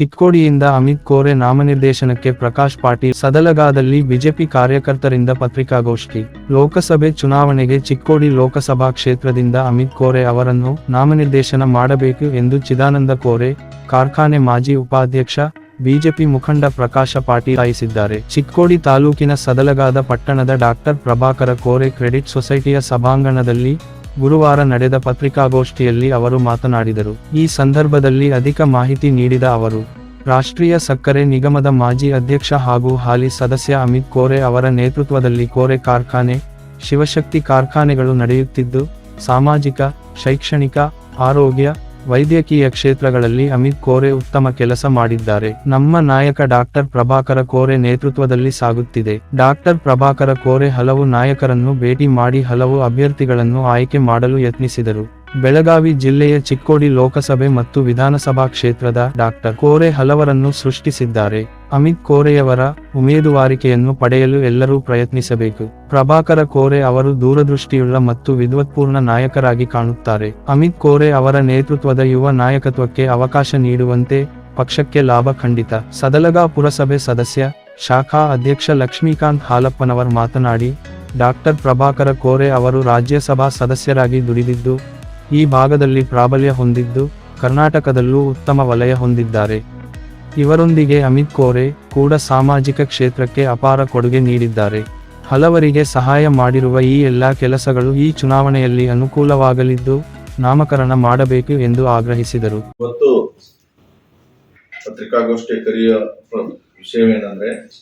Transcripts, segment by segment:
ಚಿಕ್ಕೋಡಿಯಿಂದ ಅಮಿತ್ ಕೋರೆ ನಾಮನಿರ್ದೇಶನಕ್ಕೆ ಪ್ರಕಾಶ್ ಪಾಟೀಲ್ ಸದಲಗಾದಲ್ಲಿ ಬಿಜೆಪಿ ಕಾರ್ಯಕರ್ತರಿಂದ ಪತ್ರಿಕಾಗೋಷ್ಠಿ. ಲೋಕಸಭೆ ಚುನಾವಣೆಗೆ ಚಿಕ್ಕೋಡಿ ಲೋಕಸಭಾ ಕ್ಷೇತ್ರದಿಂದ ಅಮಿತ್ ಕೋರೆ ಅವರನ್ನು ನಾಮನಿರ್ದೇಶನ ಮಾಡಬೇಕು ಎಂದು ಚಿದಾನಂದ ಕೋರೆ, ಕಾರ್ಖಾನೆ ಮಾಜಿ ಉಪಾಧ್ಯಕ್ಷ, ಬಿಜೆಪಿ ಮುಖಂಡ ಪ್ರಕಾಶ ಪಾಟೀಲ್ ಆಯಿಸಿದ್ದಾರೆ ಚಿಕ್ಕೋಡಿ ತಾಲೂಕಿನ ಸದಲಗಾದ ಪಟ್ಟಣದ ಡಾಕ್ಟರ್ ಪ್ರಭಾಕರ ಕೋರೆ ಕ್ರೆಡಿಟ್ ಸೊಸೈಟಿಯ ಸಭಾಂಗಣದಲ್ಲಿ ಗುರುವಾರ ನಡೆದ ಪತ್ರಿಕಾಗೋಷ್ಠಿಯಲ್ಲಿ ಅವರು ಮಾತನಾಡಿದರು. ಈ ಸಂದರ್ಭದಲ್ಲಿ ಅಧಿಕ ಮಾಹಿತಿ ನೀಡಿದ ಅವರು, ರಾಷ್ಟ್ರೀಯ ಸಕ್ಕರೆ ನಿಗಮದ ಮಾಜಿ ಅಧ್ಯಕ್ಷ ಹಾಗೂ ಹಾಲಿ ಸದಸ್ಯ ಅಮಿತ್ ಕೋರೆ ಅವರ ನೇತೃತ್ವದಲ್ಲಿ ಕೋರೆ ಕಾರ್ಖಾನೆ, ಶಿವಶಕ್ತಿ ಕಾರ್ಖಾನೆಗಳು ನಡೆಯುತ್ತಿದ್ದು, ಸಾಮಾಜಿಕ, ಶೈಕ್ಷಣಿಕ, ಆರೋಗ್ಯ ವೈದ್ಯಕೀಯ ಕ್ಷೇತ್ರಗಳಲ್ಲಿ ಅಮಿತ್ ಕೋರೆ ಉತ್ತಮ ಕೆಲಸ ಮಾಡಿದ್ದಾರೆ. ನಮ್ಮ ನಾಯಕ ಡಾಕ್ಟರ್ ಪ್ರಭಾಕರ ಕೋರೆ ನೇತೃತ್ವದಲ್ಲಿ ಸಾಗುತ್ತಿದೆ. ಡಾಕ್ಟರ್ ಪ್ರಭಾಕರ ಕೋರೆ ಹಲವು ನಾಯಕರನ್ನು ಭೇಟಿ ಮಾಡಿ ಹಲವು ಅಭ್ಯರ್ಥಿಗಳನ್ನು ಆಯ್ಕೆ ಮಾಡಲು ಯತ್ನಿಸಿದರು. ಬೆಳಗಾವಿ ಜಿಲ್ಲೆಯ ಚಿಕ್ಕೋಡಿ ಲೋಕಸಭೆ ಮತ್ತು ವಿಧಾನಸಭಾ ಕ್ಷೇತ್ರದ ಡಾಕ್ಟರ್ ಕೋರೆ ಹಲವರನ್ನು ಸೃಷ್ಟಿಸಿದ್ದಾರೆ. ಅಮಿತ್ ಕೋರೆಯವರ ಉಮೇದುವಾರಿಕೆಯನ್ನು ಪಡೆಯಲು ಎಲ್ಲರೂ ಪ್ರಯತ್ನಿಸಬೇಕು. ಪ್ರಭಾಕರ ಕೋರೆ ಅವರು ದೂರದೃಷ್ಟಿಯುಳ್ಳ ಮತ್ತು ವಿದ್ವತ್ಪೂರ್ಣ ನಾಯಕರಾಗಿ ಕಾಣುತ್ತಾರೆ. ಅಮಿತ್ ಕೋರೆ ಅವರ ನೇತೃತ್ವದ ಯುವ ನಾಯಕತ್ವಕ್ಕೆ ಅವಕಾಶ ನೀಡುವಂತೆ ಪಕ್ಷಕ್ಕೆ ಲಾಭ ಖಂಡಿತ. ಸದಲಗಾ ಪುರಸಭೆ ಸದಸ್ಯ, ಶಾಖಾ ಅಧ್ಯಕ್ಷ ಲಕ್ಷ್ಮೀಕಾಂತ್ ಹಾಲಪ್ಪನವರ್ ಮಾತನಾಡಿ ಡಾಕ್ಟರ್ ಪ್ರಭಾಕರ ಕೋರೆ ಅವರು ರಾಜ್ಯಸಭಾ ಸದಸ್ಯರಾಗಿ ದುಡಿದಿದ್ದು, ಈ ಭಾಗದಲ್ಲಿ ಪ್ರಾಬಲ್ಯ ಹೊಂದಿದ್ದು, ಕರ್ನಾಟಕದಲ್ಲೂ ಉತ್ತಮ ವಲಯ ಹೊಂದಿದ್ದಾರೆ. ಇವರೊಂದಿಗೆ ಅಮಿತ್ ಕೋರೆ ಕೂಡ ಸಾಮಾಜಿಕ ಕ್ಷೇತ್ರಕ್ಕೆ ಅಪಾರ ಕೊಡುಗೆ ನೀಡಿದ್ದಾರೆ. ಹಲವರಿಗೆ ಸಹಾಯ ಮಾಡಿರುವ ಈ ಎಲ್ಲ ಕೆಲಸಗಳು ಈ ಚುನಾವಣೆಯಲ್ಲಿ ಅನುಕೂಲವಾಗಲಿದ್ದು ನಾಮಕರಣ ಮಾಡಬೇಕು ಎಂದು ಆಗ್ರಹಿಸಿದರು. ಇವತ್ತು ಪತ್ರಿಕಾಗೋಷ್ಠಿ ಕರೆಯುವ ವಿಷಯವೇನೆಂದ್ರೆ,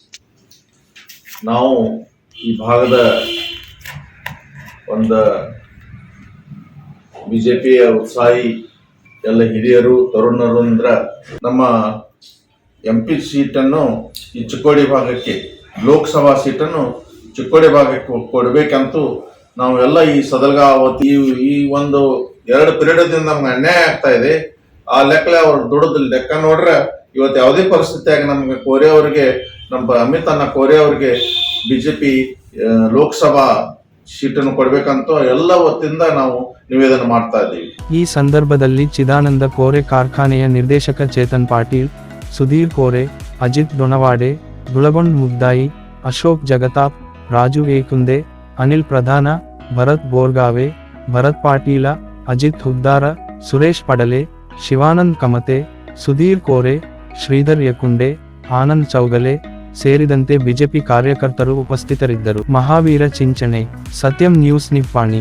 ನಾವು ಈ ಭಾಗದ ಒಂದು ಬಿಜೆಪಿಯ ಉತ್ಸಾಹಿ ಎಲ್ಲ ಹಿರಿಯರು ತರುಣರು ಅಂದ್ರ ನಮ್ಮ ಎಂ ಪಿ ಸೀಟನ್ನು ಈ ಚಿಕ್ಕೋಡಿ ಭಾಗಕ್ಕೆ, ಲೋಕಸಭಾ ಸೀಟನ್ನು ಚಿಕ್ಕೋಡಿ ಭಾಗಕ್ಕೆ ಕೊಡಬೇಕಂತೂ ನಾವು ಎಲ್ಲ ಈ ಸದಲ್ಗಾವತಿ ಈ ಒಂದು ಎರಡು ಪೀರಿಯಡ್ದಿಂದ ನಮ್ಗೆ ಅನ್ಯಾಯ ಆಗ್ತಾ ಇದೆ. ಆ ಲೆಕ್ಕಲೆ ಅವ್ರು ದುಡ್ದು ಲೆಕ್ಕ ನೋಡ್ರೆ ಇವತ್ತು ಯಾವುದೇ ಪರಿಸ್ಥಿತಿಯಾಗಿ ನಮಗೆ ಕೋರೆ ಅವರಿಗೆ, ನಮ್ಮ ಅಮಿತ್ ಅನ್ನ ಕೋರೆ ಅವರಿಗೆ ಪಿ ಲೋಕಸಭಾ ಸೀಟನ್ನು ಕೊಡಬೇಕಂತ ಎಲ್ಲ ಹೊತ್ತಿಂದ ನಾವು ನಿವೇದನೆ ಮಾಡ್ತಾ ಇದ್ದೀವಿ. ಈ ಸಂದರ್ಭದಲ್ಲಿ ಚಿದಾನಂದ ಕೋರೆ ಕಾರ್ಖಾನೆಯ ನಿರ್ದೇಶಕ ಚೇತನ್ ಪಾಟೀಲ್ ಸುಧೀರ್ ಕೋರೆ, ಅಜಿತ್ ದೊಣವಾಡೆ ಗುಳಗೊಂಡ್ ಮುಗ್ದಾಯಿ ಅಶೋಕ್ ಜಗತಾಪ್, ರಾಜು ಏಕುಂದೆ ಅನಿಲ್ ಪ್ರಧಾನ, ಭರತ್ ಬೋರ್ಗಾವೆ, ಭರತ್ ಪಾಟೀಲ, ಅಜಿತ್ ಹುದ್ದಾರ, ಸುರೇಶ್ ಪಡಲೆ, ಶಿವಾನಂದ್ ಕಮತೆ, ಸುಧೀರ್ ಕೋರೆ, ಶ್ರೀಧರ್ ಯಕುಂಡೆ, ಆನಂದ್ ಚೌಗಲೆ ಸೇರಿದಂತೆ ಬಿಜೆಪಿ ಕಾರ್ಯಕರ್ತರು ಉಪಸ್ಥಿತರಿದ್ದರು. ಮಹಾವೀರ ಚಿಂಚಣೆ, ಸತ್ಯಂ ನ್ಯೂಸ್, ನಿಪ್ಪಾಣಿ.